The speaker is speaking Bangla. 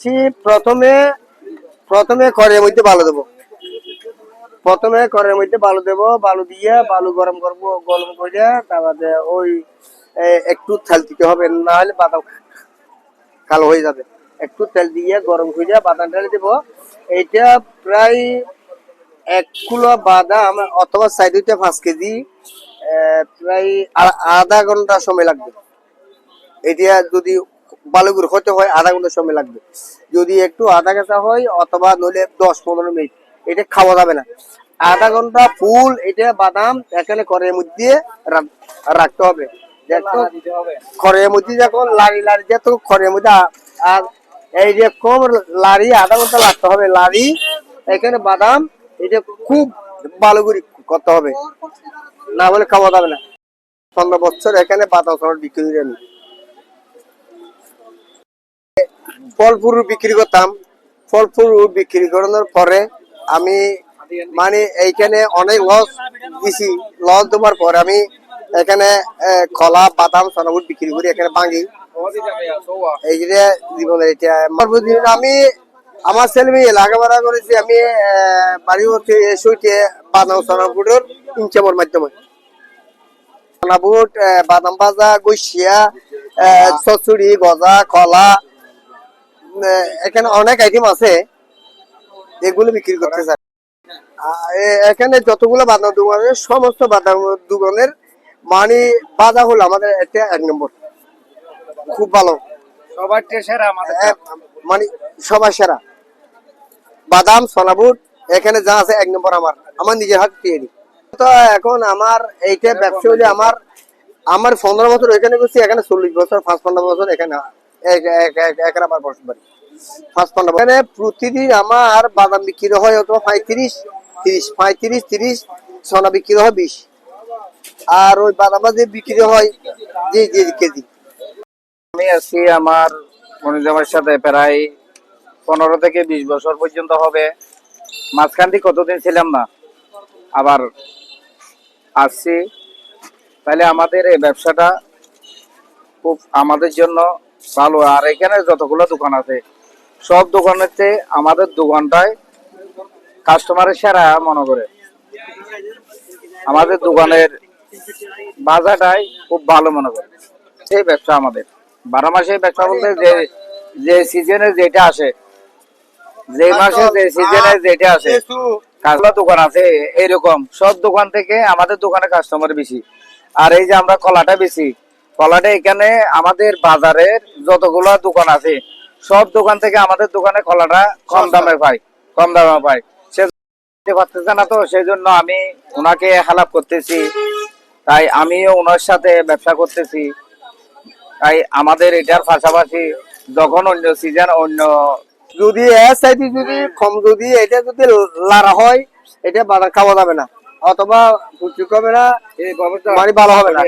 সি প্রথমে প্রথমে খড়ের মধ্যে বালু দেবো। প্রথমে খড়ের মধ্যে বালু দেবো, বালু দিয়ে বালু গরম করব, গরম করে তারপরে ওই একটু তেল দিতে হবে না হলে বাদাম কালো হয়ে যাবে। একটু তেল দিয়ে গরম করে বাদাম ঢেলে দেবো। এইটা প্রায় এক কিলো বাদাম অথবা সাইড হইতে পাঁচ কেজি প্রায় আধা ঘণ্টা সময় লাগবে। এটা যদি বালুগুড় হতে হয় আধা ঘণ্টা সময় লাগবে। যদি একটু আধা কাঁচা হয় অথবা নইলে দশ পনেরো মিনিট, এটা খাওয়া যাবে না। আধা ঘণ্টা ফুল, এটা বাদাম এখানে খড়ের মধ্যে রাখতে হবে। খড়ের মধ্যে যখন লাড়ি লাড়ি দিয়ে তো খড়ের মধ্যে আর এই যে কম লাড়ি, আধা ঘণ্টা লাগতে হবে। লাড়ি, এখানে বাদাম, এটা খুব করে করতে হবে। না হলে খাওয়া যাবে না। পনেরো বছর এখানে বাদাম বিক্রি করে আমি। ফল ফুল বিক্রি করতাম। ফল ফুল বিক্রি করানোর পরে আমি মানে এইখানে অনেক লস দিছি। লস দেওয়ার পরে আমি এখানে কলা, বাদাম সনাবুট বিক্রি করি এখানে ভাঙি আমি আমার ছেলে মেয়ে লেখাপড়া করেছি, আমি বাড়ি বাদাম সনাবুটের ইনকামের মাধ্যমে। বাদাম ভাজা গৈসিয়া চচুড়ি গজা, কলা এখানে অনেক আইটেম আছে। এগুলো বিক্রি করতে চাই। এখানে যতগুলো বাদাম দোকান আছে সমস্ত বাদাম দোকানের মানে বাজার হলো আমাদের এটা এক নম্বর। খুব ভালো। সবার সেরা আমাদের মানে সবার সেরা। বাদাম সোনাবুট এখানে যা আছে এক নম্বর আমার। আমার নিজের হাত তৈরি তো এখন আমার এইটা ব্যবসা হলে আমার আমার পনেরো বছর এখানে করছি এখানে চল্লিশ বছর পাঁচ পনেরো বছর এখানে এক- আমার বসত বাড়ি পনেরো। এখানে প্রতিদিন আমার বাদাম বিক্রি হয় হয়তো পঁয়ত্রিশ, তিরিশ পঁয়ত্রিশ, তিরিশ, সোনা বিক্রি হয় বিশ। আর ওই বাদাম যে বিক্রি হয় যে যে কেজি। আমি আছি আমার মনিজামের সাথে প্রায় পনেরো থেকে বিশ বছর পর্যন্ত হবে। মাঝখান থেকে কতদিন ছিলাম না, আবার আসছি। তাহলে আমাদের এই ব্যবসাটা খুব আমাদের জন্য ভালো। আর এখানে যতগুলো দোকান আছে সব দোকানের চেয়ে আমাদের দোকানটায় কাস্টমারের সেরা মনে করে। আমাদের দোকানের বাজারটাই খুব ভালো মনে করে। সেই ব্যবসা আমাদের। বারো মাসে ব্যবসা বলতে যে যে সিজনে যেটা আসে যে মাসে যে সিজনে যেটা আসে কাজলা দোকান আছে এরকম। সব দোকান থেকে আমাদের দোকানে কাস্টমার বেশি। আর এই যে আমরা কলাটা বেশি কলাটা এখানে আমাদের বাজারের যতগুলো দোকান আছে সব দোকান থেকে আমাদের দোকানে কলাটা কম দামে পাই কম দামে পাই। সে পারতেছে না তো সেই জন্য আমি ওনাকে হেল্প করতেছি। তাই আমিও ওনার সাথে ব্যবসা করতেছি। তাই আমাদের এটার পাশাপাশি যখন অন্য সিজন অন্য যদি সাইডে যদি কম যদি এটা যদি লারা হয় এটা খাওয়া যাবে না। অথবা পুষ্টি কমে না মানে ভালো হবে না।